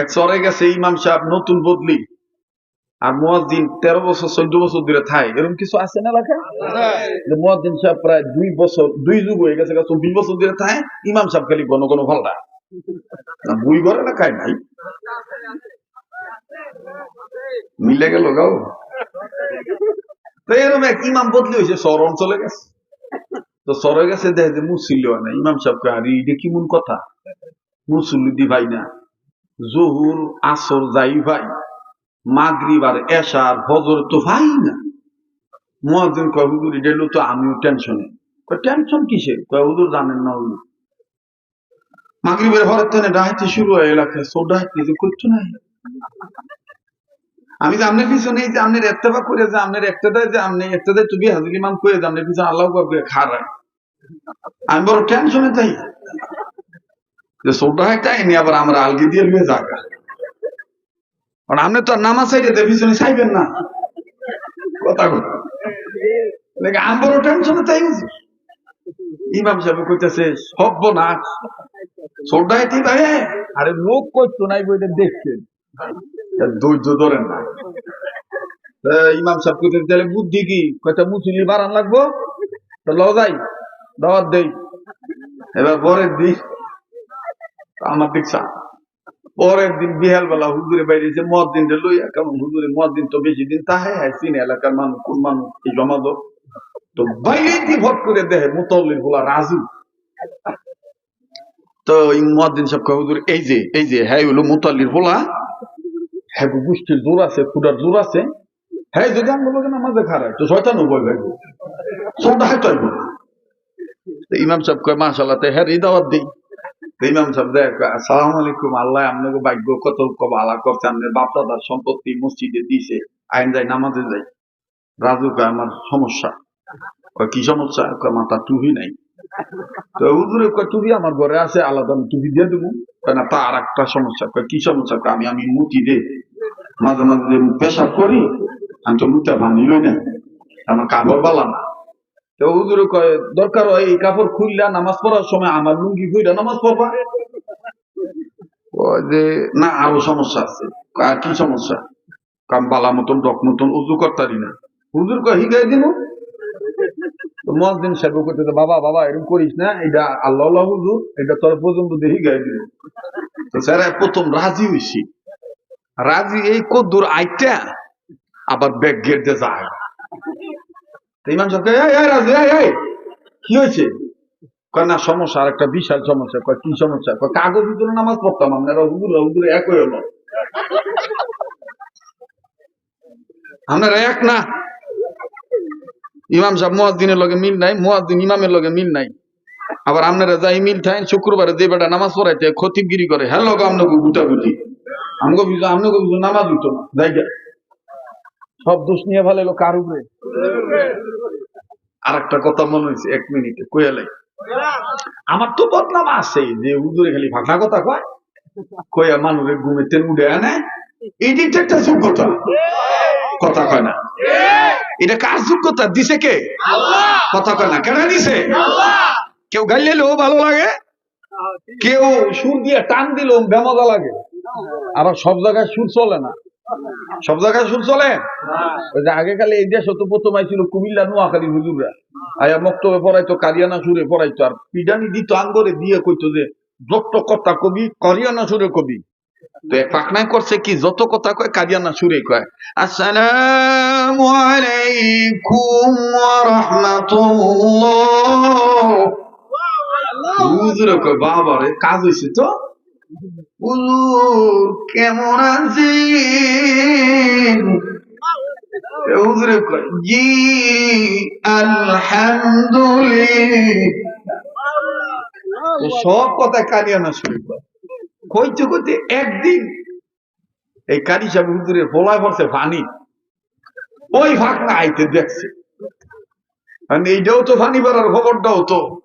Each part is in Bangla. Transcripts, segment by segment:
এক সরে গেছে ইমাম সাহেব নতুন বদলি। আর মুয়াজ্জিন তেরো বছর, চোদ্দ বছর ধরে থাই এরকম কিছু আছে না এলাকায়? যে সাহেব প্রায় দুই বছর, দুই যুগ হয়ে গেছে চব্বিশ বছর ধরে থাই ইমাম সাহেব খালি ঘন ঘন ফলটা বুই ঘরে না খায় নাই? মিলে গেল গাও তো এরকম এক ইমাম বদলি হয়েছে, শহর অঞ্চলে গেছে। তো সরে গেছে, দেখে মুসিল না। ইমাম সাহেবকে আর এটা কি মন কথা? মুসল্লি ভাই না। জহুর আসর যাই ভাই, মাগরিব আর এশার হজর তো ভাই না। মহাজন কয়, হুজুর, এটা তো আমিও টেনশনে টেনশন কিসের? কয়, হুজুর, জানেন না হুজুর। মাগরিবের হরের তেনে ডাহাইতে শুরু হয় এলাকায় সব ডাহাইতে যে করতো না। আমি যে আপনার পিছনে এই যে আপনার এত্তেবা করে যে আপনার একটা দেয় যে আপনি একটা দেয় তুমি হাজির ইমাম করে যে আপনার পিছনে আল্লাহ খারায় আমি বড় টেনশনে তাই যে সোটা একটা এনে আবার আমরা আলগি দিয়ে লুয়ে জায়গা কারণ আপনি তো আর নামাজ চাইতে পিছনে চাইবেন না। কথা কথা দেখে আমি বড় টেনশনে তাই ইমাম সাহেব কইতেছে সব্য না সোটা এটি ভাই আরে লোক করতো নাই বইটা দেখছেন। ধৈর্য ধরেন না। ইমাম সাহেব কইতেছে তাহলে বুদ্ধি কি? কয়টা মুসলি বাড়ান লাগবো? তো ল দাওয়াত দেই। এবার পরের দিন আমার দেখছা পরের দিন বিহাল বেলা হুজুরে বাইরে যে মদ দিন লইয়া কেমন হুজুরে মদ দিন তো বেশি দিন তাহে হ্যাঁ চিনে এলাকার মানুষ, কোন মানুষ জমা দো তো বাইরে দিয়ে ভট করে দেহে মুতল্লির বলা রাজু। তো এই মদিন সব হুজুর, এই যে এই যে হ্যাঁ হলো মুতাল্লির বলা হ্যাঁ গোষ্ঠীর জোর আছে খুদার জোর আছে। হ্যাঁ যদি আমি বলব নামাজে খারাপ তো শয়তান বই ভাই সবটা হয়তো ইমাম সাহেব কয় মাশাল্লাহ তো হ্যাঁ দাওয়াত দিই। ইমাম সাহেব আসসালামু আলাইকুম, আল্লাহ আপনাকে ভাগ্য কত আলা করছে, আপনার বাপ দাদার সম্পত্তি মসজিদে দিয়েছে, আইন যাই নামাজে যাই রাজু আমার সমস্যা। কি সমস্যা? মাথা টুপি নাই। তো হুজুরে কয়, টুপি আমার ঘরে আছে আলাদা আমি টুপি দিয়ে দেবো। না, তার একটা সমস্যা। কয়, কি সমস্যা? আমি আমি মুতি দে। মাঝে মাঝে পেশাব করি, আমি তো মুতে ভাঙি লই না। আমার কাপড় বালা না। তো হুজুরে কয়, দরকার হয় এই কাপড় খুললা, নামাজ পড়ার সময় আমার লুঙ্গি নামাজ পড়বা? যে, না, আরও সমস্যা আছে। আর কি সমস্যা? কাম বালা মতন ডক মতন উজু করতারি না। হুজুর কয়, হিগাই দিন তো মহাদিন সাহেব করতে বাবা বাবা এরকম করিস না এটা আল্লাহ আল্লাহ হুজুর এটা তোর পর্যন্ত দেখি গাই দিব তো স্যার প্রথম রাজি হইছি। রাজি এই কদ্দুর আইটা, আবার ব্যাগ গেটে যায়। কি হয়েছে? না, সমস্যা আর একটা বিশাল সমস্যা। কি সমস্যা? কাগজ নামাজ পড়তাম হলো এক না? লগে মিল নাই ইমামের লগে মিল নাই। আবার আপনারা যাই মিল থাকেন, শুক্রবারে যে বেটা নামাজ পড়াইতে, খতিবগিরি করে হ্যাঁ লোক আপনাকে গুটা গুটি আমাকে বুঝো আপনাকে বুঝো নামাজ উঠো না। জায়গা সব দোষ নিয়ে ভালো এলো কার উপরে। আর একটা কথা মনে হয়েছে, এক মিনিটে কয়ালাই আমার তো বদনাম আছে, যে হুজুরে খালি ফাঁকা কথা কয়, কয়া মানুষের ঘুমে তেল উঠে আনে এটি একটা যোগ্যতা। কথা কয় না। এটা কার যোগ্যতা? দিছে কে? কথা কয় না। কেন দিছে? কেউ ও ভালো লাগে, কেউ সুর দিয়ে টান দিলেও বেমজা লাগে। আবার সব জায়গায় সুর চলে না। সব জায়গায় সুর চলে। ওই যে আগে কালে এই দেশ তো প্রথম আইছিল কুমিল্লা, নোয়াখালী হুজুররা। আয়া মক্তবে পড়াইতো কারিয়ানা সুরে পড়াইতো, আর পিডানি দিত, আঙ্গরে দিয়ে কইতো যে, যত কথা কবি কারিয়ানা সুরে কবি। তো পাকনায় করছে কি, যত কথা কয় কারিয়ানা সুরে কয়। আসসালামু আলাইকুম ওয়া রাহমাতুল্লাহ। হুজুরে কয়, বাবা রে, কাজ হইছে তো? হুজুর কেমন আছেন? হুজুরে জি, আলহামদুলিল্লাহ। সব কথা কারিয়ানা শুরু কয় কইতে কইতে একদিন এই কারি সাহেব হুজুরের ফলায় পড়ছে ফানি ওই ফাঁক না আইতে দেখছে। আর এইটাও তো ফানি পারার খবরটাও তো।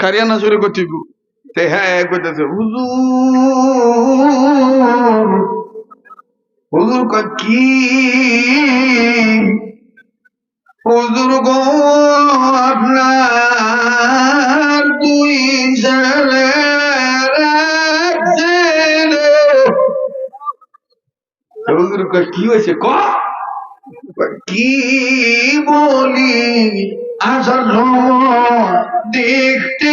কারিয়ানা শুরু করতে তে হ্যাঁ কইতেছে হুজুর হুজুর কয়, কি? হুজুর গো, আপনার দুই কয়, কি হয়েছে? ক? কি বলি সময় দেখতে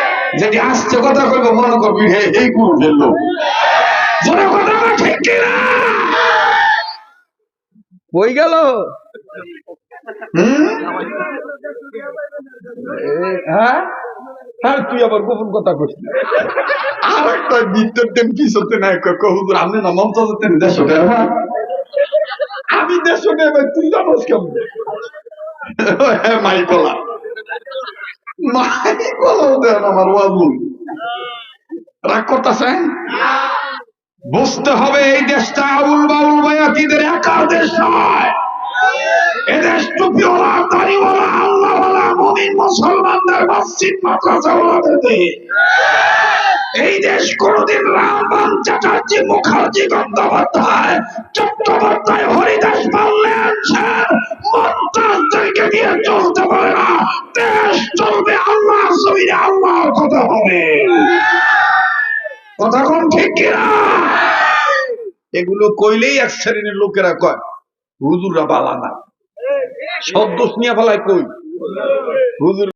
যদি আসছে কথা কইব মনে করবি হে এই গুরু ফেলল জোরে কথা ঠিক কিনা? কই গেল? হ্যাঁ? হ্যাঁ তুই আবার গোপন কথা আর একটা আপনি না মমতা যেতেন দেশ আমি দেশ নেবে তুই জানোস কেমন? হ্যাঁ মাইকলা মাইকলা দেন আমার বাবুল রাগ করতেছেন? বুঝতে হবে এই দেশটা আউল বাউল বয়াতিদের একার দেশ নয়। এদেশ টুপিওয়ালা, দাড়িওয়ালা মুসলমানদের মসজিদ মাদ্রাসাওয়ালাদের এই দেশ কোনদিন রামবান চ্যাটার্জি, মুখার্জি গঙ্গোপাধ্যায় চট্টোপাধ্যায় হরিদাস পাল্লেন স্যার মন্ত্রাসদেরকে নিয়ে চলতে পারে না। দেশ চলবে জমিনে আল্লাহর কথা হবে। কথা কম ঠিক এগুলো কইলেই এক শ্রেণির লোকেরা কয়, হুজুররা বালা না। সব নিয়ে ফেলায় কই? হুজুর